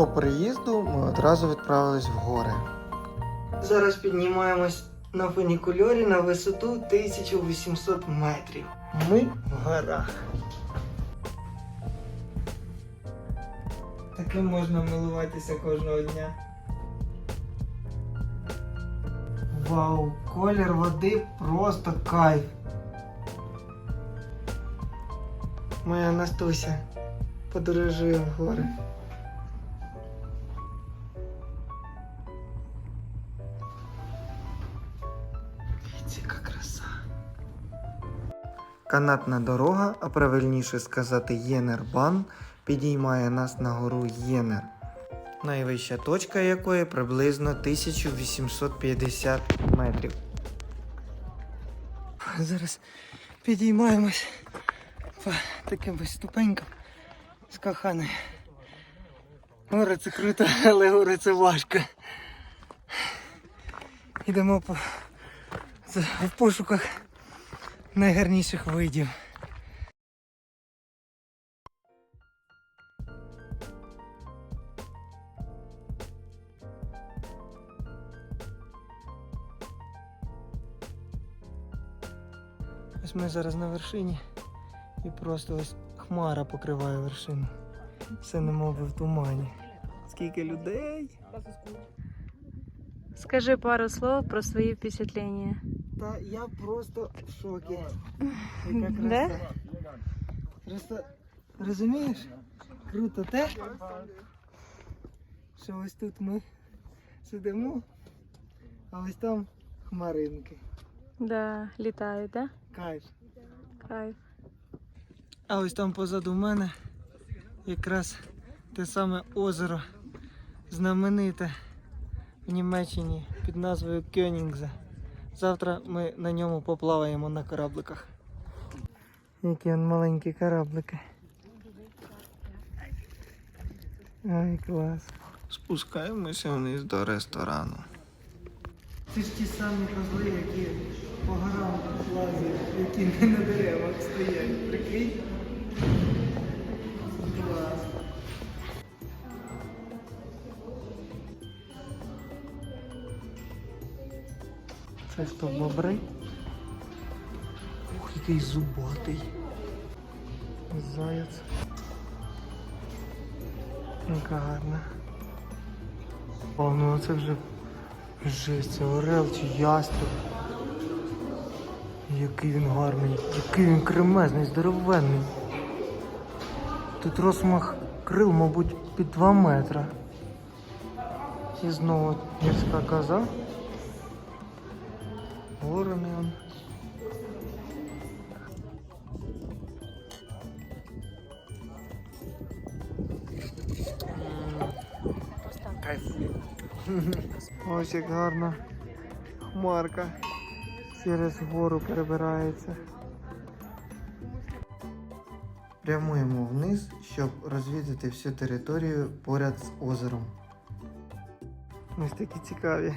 По приїзду ми одразу відправились в гори. Зараз піднімаємось на фунікульорі на висоту 1800 метрів. Ми в горах. Таким можна милуватися кожного дня. Вау, колір води просто кайф. Моя Настуся подорожує в гори. Яка краса. Канатна дорога, а правильніше сказати Єнербан, підіймає нас на гору Єнер, найвища точка якої приблизно 1850 метрів. Зараз підіймаємось по таким ось ступенькам з коханою. Гори це круто, але гори це важко. Йдемо по в пошуках найгарніших видів. Ось ми зараз на вершині і просто ось хмара покриває вершину. Все немов би в тумані. Скільки людей. Скажи пару слов про свої впечатлення. Та я просто в шокі. Яка. Просто розумієш? Круто те, що ось тут ми сидимо, а ось там хмаринки. Да, літають, да? Кайф. Кайф. А ось там позаду мене якраз те саме озеро знамените в Німеччині під назвою Кьонігзе. Завтра ми на ньому поплаваємо на корабликах. Які он маленькі кораблики. Ай, клас. Спускаємося вниз до ресторану. Це ж ті самі козли, які по горам лазять, які не на деревах стоять. Прикинь? Це хто бобри? Ух, який зубатий. Заяць. Яка гарна. О, ну це вже жесть, це орел чи ястреб. Який він гарний, який він кремезний, здоровенний. Тут розмах крил, мабуть, під 2 метра. І знову гірська коза. Ворони он. Кайф. Ось як гарно хмарка через гору перебирається. Прямуємо вниз, щоб розвідати всю територію поряд з озером. Ось такі цікаві.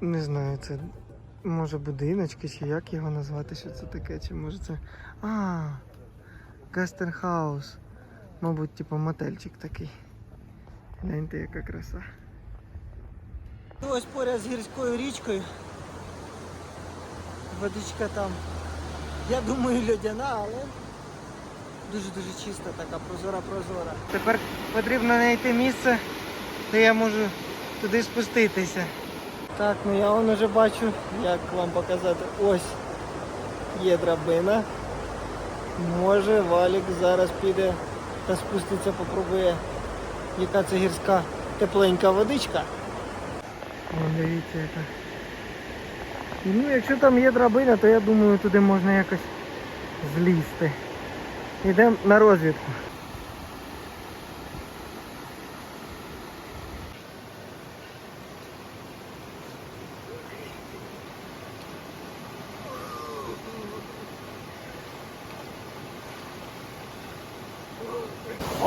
Не знаю, це може будиночки, чи як його назвати, що це таке, чи може це. А, Гастерхаус. Мабуть, типу мотельчик такий. Гляньте, яка краса. Ось поряд з гірською річкою. Водичка там. Я думаю, льодяна, але дуже-дуже чиста, така прозора-прозора. Тепер потрібно знайти місце, де я можу туди спуститися. Так, ну я вон уже бачу, як вам показати. Ось є драбина. Може валік зараз піде та спуститься, попробує, яка це гірська тепленька водичка. Вон дивіться яка. Ну, якщо там є драбина, то я думаю, туди можна якось злізти. Йдемо на розвідку.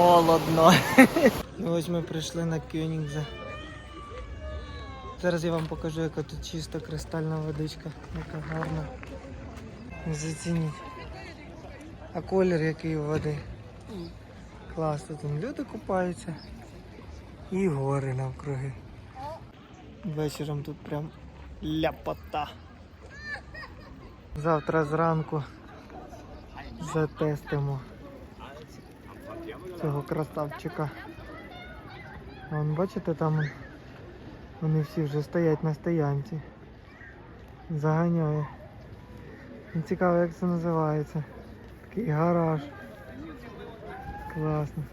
Холодно. І ось ми прийшли на Кьонігзе. Зараз я вам покажу, яка тут чиста кристальна водичка, яка гарна. Зацініть. А колір який у води. Класно, там люди купаються і гори навкруги. Вечором тут прям ляпота. Завтра зранку затестимо цього красавчика. Вон, бачите, там вони всі вже стоять на стоянці. Заганяє. Цікаво, як це називається. Такий гараж. Класно.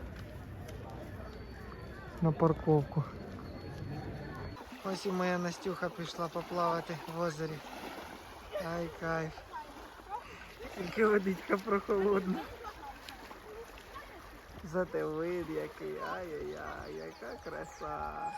На парковку. Ось і моя Настюха пішла поплавати в озері. Ай кайф. Тільки водичка прохолодна. Зате вид який. Ай-яй-яй, яка краса.